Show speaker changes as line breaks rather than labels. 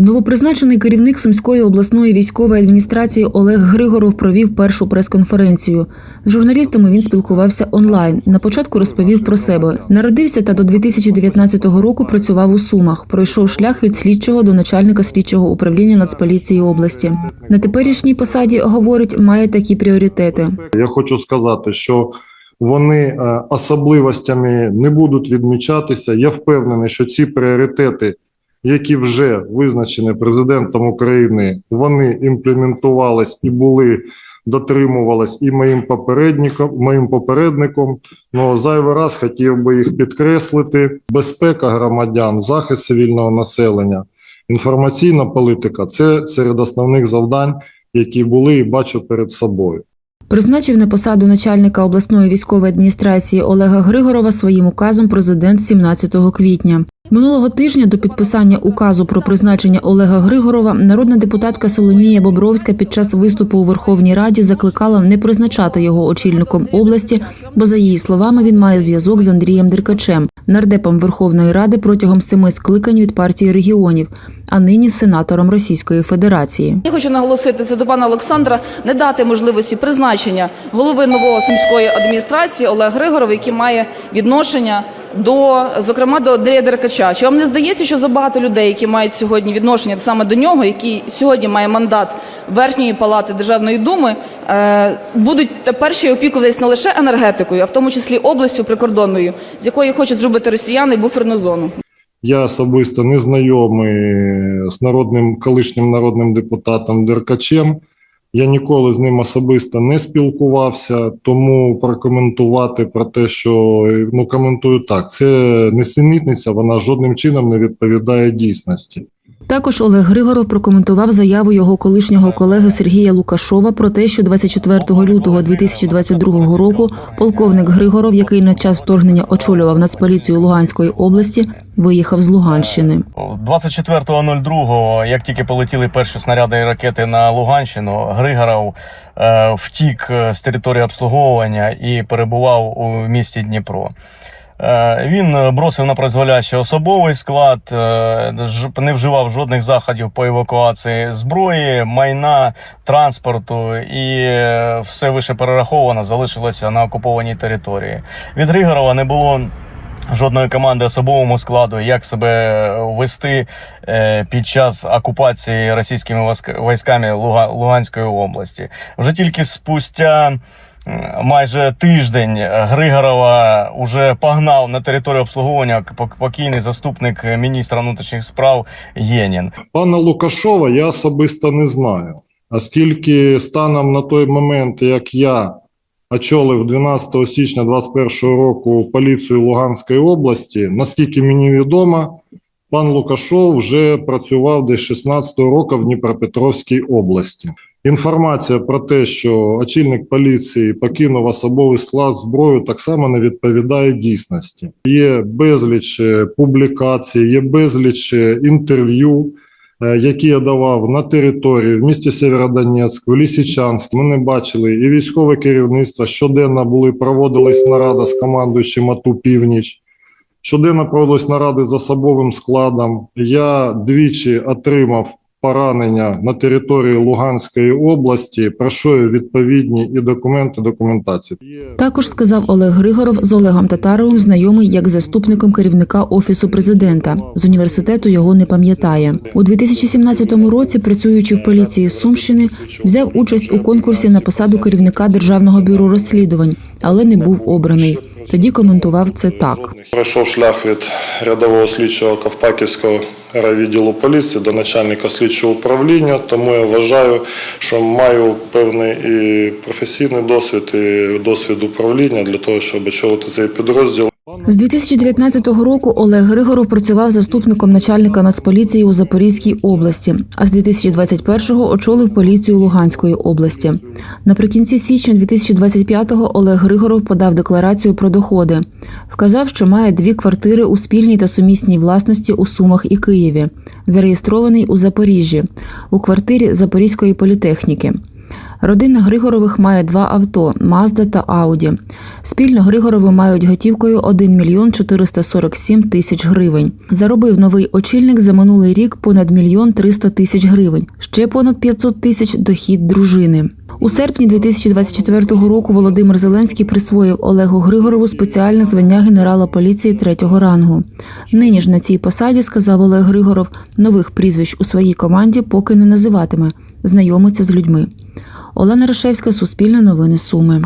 Новопризначений керівник Сумської обласної військової адміністрації Олег Григоров провів першу прес-конференцію. З журналістами він спілкувався онлайн. На початку розповів про себе. Народився та до 2019 року працював у Сумах. Пройшов шлях від слідчого до начальника слідчого управління Нацполіції області. На теперішній посаді говорить, має такі пріоритети.
Я хочу сказати, що вони е, особливостями не будуть відмічатися. Я впевнений, що ці пріоритети, які вже визначені президентом України, вони імплементувались і були дотримувались і моїм попередником, моїм попередником. Ну зайвий раз хотів би їх підкреслити: безпека громадян, захист цивільного населення, інформаційна політика це серед основних завдань, які були і бачу перед собою.
Призначив на посаду начальника обласної військової адміністрації Олега Григорова своїм указом президент 17 квітня. Минулого тижня до підписання указу про призначення Олега Григорова народна депутатка Соломія Бобровська під час виступу у Верховній Раді закликала не призначати його очільником області, бо за її словами він має зв'язок з Андрієм Деркачем, нардепом Верховної Ради протягом семи скликань від партії регіонів, а нині сенатором Російської Федерації.
Я хочу наголосити це до пана Олександра, не дати можливості призначення голови нового сумської адміністрації Олега Григорова, який має відношення до, зокрема, до Андрія Деркача. Чи вам не здається, що забагато людей, які мають сьогодні відношення саме до нього, який сьогодні має мандат верхньої палати Державної думи, е, будуть тепер ще опікуватись не лише енергетикою, а в тому числі областю прикордонною, з якої хочуть зробити росіяни буферну зону?
Я особисто не знайомий з народним колишнім народним депутатом Деркачем. Я ніколи з ним особисто не спілкувався, тому прокоментувати про те, що ну коментую так, це несенітниця, вона жодним чином не відповідає дійсності.
Також Олег Григоров прокоментував заяву його колишнього колеги Сергія Лукашова про те, що 24 лютого 2022 року полковник Григоров, який на час вторгнення очолював Нацполіцію Луганської області, виїхав з Луганщини.
24.02, як тільки полетіли перші снаряди і ракети на Луганщину, Григоров е, втік з території обслуговування і перебував у місті Дніпро. Е, Він бросив на призволяще особовий склад, е, не вживав жодних заходів по евакуації зброї, майна, транспорту і е, все вище перераховано залишилося на окупованій території. Від Григорова не було жодної команди особовому складу, як себе вести е, під час окупації російськими військами Луганської області. Вже тільки спустя майже тиждень Григорова уже погнав на територію обслуговування покійний заступник міністра внутрішніх справ Єнін.
Пана Лукашова я особисто не знаю, оскільки станом на той момент, як я очолив 12 січня 2021 року поліцію Луганської області, наскільки мені відомо, пан Лукашов вже працював десь 16 року в Дніпропетровській області. Інформація про те, що очільник поліції покинув особовий склад зброю, так само не відповідає дійсності. Є безліч е, публікацій, є безліч е, інтерв'ю, е, які я давав на території в місті Сєвєродонецьк, в Лісичанськ. Ми не бачили і військове керівництво. Щоденно були проводились нарада з командуючим АТУ Північ. Щоденно проводились наради з особовим складом. Я двічі отримав поранення на території Луганської області. Про що є відповідні і документи, документацію.
Також сказав Олег Григоров з Олегом Татаровим, знайомий як заступником керівника офісу президента. З університету його не пам'ятає. У 2017 році, працюючи в поліції Сумщини, взяв участь у конкурсі на посаду керівника державного бюро розслідувань, але не був обраний. Тоді коментував це так.
Пройшов шлях від рядового слідчого Ковпаківського райвідділу поліції до начальника слідчого управління, тому я вважаю, що маю певний і професійний досвід, і досвід управління для того, щоб очолити цей підрозділ.
З 2019 року Олег Григоров працював заступником начальника Нацполіції у Запорізькій області, а з 2021-го очолив поліцію Луганської області. Наприкінці січня 2025-го Олег Григоров подав декларацію про доходи. Вказав, що має дві квартири у спільній та сумісній власності у Сумах і Києві, зареєстрований у Запоріжжі, у квартирі Запорізької політехніки. Родина Григорових має два авто Мазда та Ауді. Спільно Григорови мають готівкою 1 мільйон 447 тисяч гривень. Заробив новий очільник за минулий рік понад мільйон 300 тисяч гривень. Ще понад 500 тисяч дохід дружини. У серпні 2024 року Володимир Зеленський присвоїв Олегу Григорову спеціальне звання генерала поліції третього рангу. Нині ж на цій посаді, сказав Олег Григоров, нових прізвищ у своїй команді поки не називатиме, знайомиться з людьми. Олена Рашевська, Суспільне новини Суми.